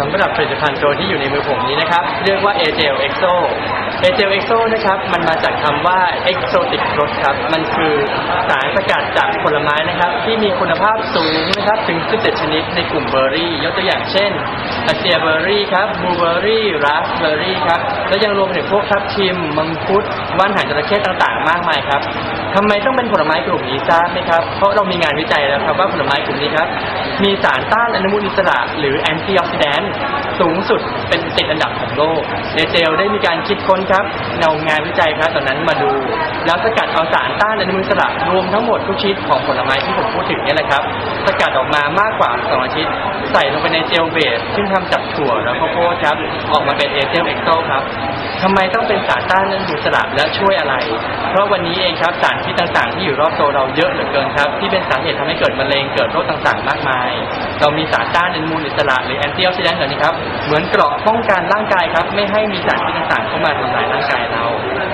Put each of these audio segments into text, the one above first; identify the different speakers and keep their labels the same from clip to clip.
Speaker 1: สำหรับผลิตภัณฑ์ตัวที่อยู่ในมือผมนี้นะครับ เรียกว่า a g l Exo a g l Exo นะครับ มันมาจากคำว่า exotic fruit ครับ มันคือสารสกัดจากผลไม้นะครับ ที่มีคุณภาพสูงนะครับ ถึง 17 ชนิดในกลุ่มเบอร์รี่ ยกตัวอย่างเช่นอาเซียเบอร์รี่ครับบลูเบอร์รี่ราสเบอร์รี่ครับ และยังรวมถึงพวกทับทิม มังคุดว่านหางจระเข้ต่างๆ มากมายครับ ทำไมต้องเป็นผลไม้กลุ่มนี้ทราบไหมครับ เพราะเรามีงานวิจัยแล้วครับว่าผลไม้กลุ่มนี้ครับ มีสารต้านอนุมูลอิสระหรือแอนตี้ออกซิแดนต์สูงสุดเป็นติดอันดับของโลกเอเจลได้มีการคิดค้นครับเอางานวิจัยครับตอนนั้นมาดู แล้วสกัดเอาสารต้านอนุมูลอิสระรวมทั้งหมดทุกชนิดของผลไม้ที่ผมพูดถึงนี่แหละครับ สกัดออกมามากกว่า2อาทิตย์ใส่ลงไปในเจลเบสซึ่งทำจากถั่วและข้าวโพดครับ ออกมาเป็นเอเจลเอ็กโซครับทำไมต้องเป็นสารต้านอนุมูลอิสระและช่วยอะไร เพราะวันนี้เองครับสารพิษต่างๆ ที่อยู่รอบตัวเราเยอะเหลือเกินครับ ที่เป็นสาเหตุทำให้เกิดมะเร็งเกิดโรคต่างๆ มากมาย เรามีสารต้านอนุมูลอิสระหรือแอนตี้ออกซิแดนต์เหล่านี้ครับเหมือนเกราะป้องกันร่างกายครับ ไม่ให้มีสารพิษต่างๆเข้ามาทำลายร่างกายเรา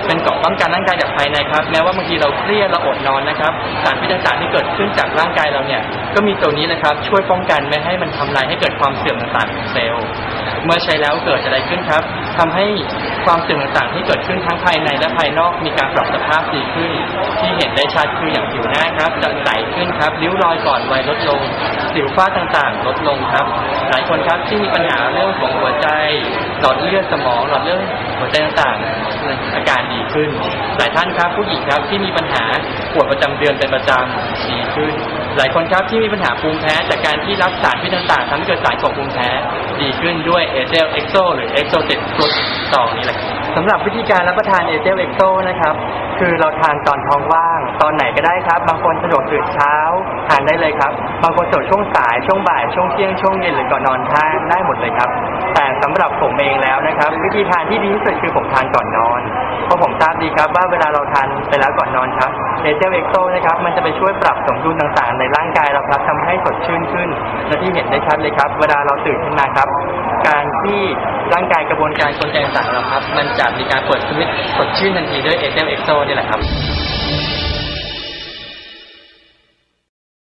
Speaker 1: เป็นเกราะป้องกันร่างกายจากภายในครับ แม้ว่าบางทีเราเครียดเราอดนอนนะครับ สารพิษต่างๆที่เกิดขึ้นจากร่างกายเราเนี่ย ก็มีตัวนี้นะครับ ช่วยป้องกันไม่ให้มันทำลายให้เกิดความเสื่อมต่างๆของเซลล์ เมื่อใช้แล้วเกิดอะไรขึ้นครับทำให้ ความเสื่อมต่างๆที่เกิดขึ้นทั้งภายในและภายนอกมีการปรับสภาพดีขึ้น ที่เห็นได้ชัดคืออย่างผิวหน้าครับจะใสขึ้นครับริ้วรอยก่อนวัยลดลง สิวฝ้าต่างๆ ลดลงครับ หลายคนครับที่มีปัญหาเรื่องของหัวใจหลอดเลือดสมองหลอดเลือดหัวใจต่างๆ อาการดีขึ้น หลายท่านครับผู้หญิงครับที่มีปัญหาปวดประจำเดือนเป็นประจำดีขึ้น หลายคนครับที่มีปัญหาภูมิแพ้จากการที่รับสารพิษต่างๆทำให้เกิดสารก่อภูมิแพ้ดีขึ้นด้วยเอเจลเอ็กโซหรือเอ็กโซเจ็ด ตต่อนี่แหละครับ สำหรับวิธีการรับประทานเอเจลเอ็กโซนะครับ คือเราทานตอนท้องว่าง ตอนไหนก็ได้ครับ บางคนสะดวกตื่นเช้าทานได้เลยครับ บางคนสะดวกช่วงสายช่วงบ่ายช่วงเที่ยงช่วงเย็นหรือก่อนนอนทานได้หมดเลยครับ แต่สำหรับผมเองแล้วนะครับ วิธีทานที่ดีที่สุดคือผมทานก่อนนอน ราะผมทราบดีครับว่าเวลาเราทานไปแล้วก่อนนอนครับเอเจลเอ็กโซนะครับ มันจะไปช่วยปรับสมดุลต่างๆ ในร่างกายเราครับทำให้สดชื่นขึ้น และที่เห็นได้ชัดเลยครับ เวลาเราตื่นขึ้นมาครับ การที่ร่างกายกระบวนการกลไกต่างๆเราครับ มันจะมีการเปิดสวิตสดชื่นทันทีด้วยเอเจลเอ็กโซนี่แหละครับ